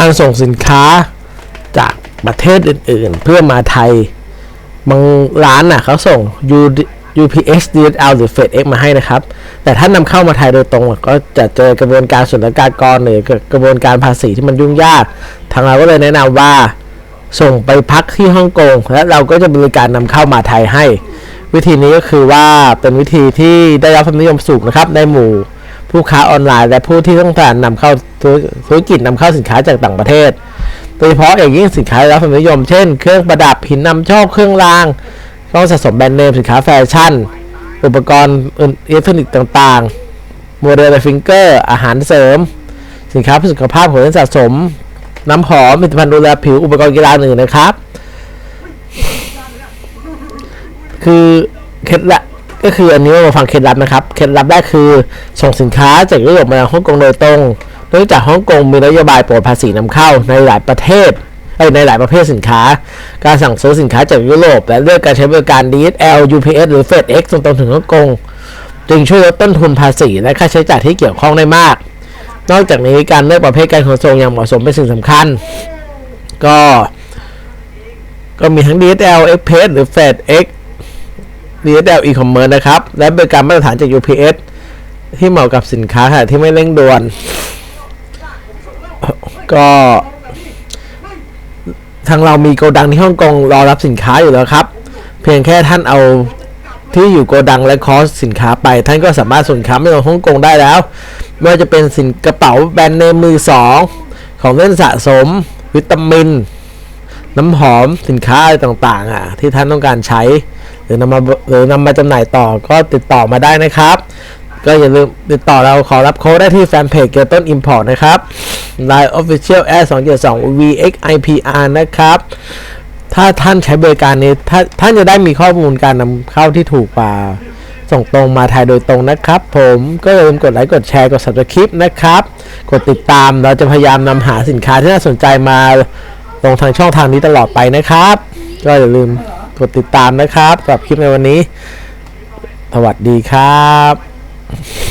การส่งสินค้าจากประเทศอื่น ๆ เพื่อมาไทย บางร้านน่ะเขาส่ง U- UPS DHL หรือ FedEx มาให้นะครับ แต่ถ้านำเข้ามาไทยโดยตรงก็จะเจอกระบวนการศุลกากรหรือกระบวนการภาษีที่มันยุ่งยาก ทางเราก็เลยแนะนำว่าส่งไปพักที่ฮ่องกงและเราก็จะบริการนำเข้ามาไทยให้ วิธีนี้ก็คือว่าเป็นวิธีที่ได้รับความนิยมสูงนะครับในหมู่ ผู้ค้าออนไลน์ และผู้ที่ต้องการนำเข้าธุรกิจนำเข้าสินค้าจากต่างประเทศ โดยเฉพาะอย่างยิ่งสินค้ารับความนิยม เช่น เครื่องประดับหินนำโชคเครื่องรางกล้องสะสมแบรนด์เนมสินค้าแฟชั่น อุปกรณ์อิเล็กทรอนิกส์ต่างๆ โมเดลฟิงเกอร์ อาหารเสริม สินค้าเพื่อสุขภาพของเล่นสะสม น้ำหอมผลิตภัณฑ์ดูแลผิวอุปกรณ์กีฬาอื่นนะครับ คือเคล็ดลับ ก็คืออันนี้มาฟังเคล็ดลับนะครับ เคล็ดลับแรกคือส่งสินค้าจากยุโรปมาฮ่องกงโดยตรงเนื่องจากฮ่องกงมีนโยบายโปรดภาษีนำเข้าในหลายประเทศเในหลายประเภทสินค้า การสั่งซื้อสินค้าจากยุโรปและเลือกการใช้บริการ DHL UPS หรือ FedEx ตรงถึงฮ่องกงจึงช่วยลดต้นทุนภาษีและค่าใช้จ่ายที่เกี่ยวข้องได้มาก นอกจากนี้การเลือกประเภทการขนส่งอย่างเหมาะสมเป็นสิ่งสำคัญ ก็ ก็มีทั้ง DHL Express หรือ FedEx DHL e-commerce นะครับ และบริการมาตรฐานจาก UPS ที่เหมาะกับสินค้าขณะที่ไม่เร่งด่วน ก็ทางเรามีโกดังที่ฮ่องกงรอรับสินค้าอยู่แล้วครับ เพียงแค่ท่านเอาที่อยู่โกดังและคอสสินค้าไป ท่านก็สามารถส่งสินค้าไปยังฮ่องกงได้แล้วไม่ว่าจะเป็นสินกระเป๋าแบรนด์เนมมือสองของเล่นสะสม วิตามิน น้ำหอมสินค้าอะไรต่างๆอะที่ท่านต้องการใช้ รือนำมาหรือนำมาจำหน่ายต่อก็ติดต่อมาได้นะครับ ก็อย่าลืมติดต่อเราขอรับโค้ดได้ที่แฟนเพจเกียร์ต้น Import นะครับ Line Official Air 2 7 2 VXIPR นะครับ ถ้าท่านใช้บริการนี้ถ้าท่านจะได้มีข้อมูลการนำเข้าที่ถูกกว่าส่งตรงมาไทยโดยตรงนะครับ ผมก็อย่าลืมกดไลค์กดแชร์กด subscribe นะครับ กดติดตามเราจะพยายามนำหาสินค้าที่น่าสนใจมาลงทางช่องทางนี้ตลอดไปนะครับ ก็อย่าลืม กดติดตามนะครับสำหรับคลิปในวันนี้ สวัสดีครับ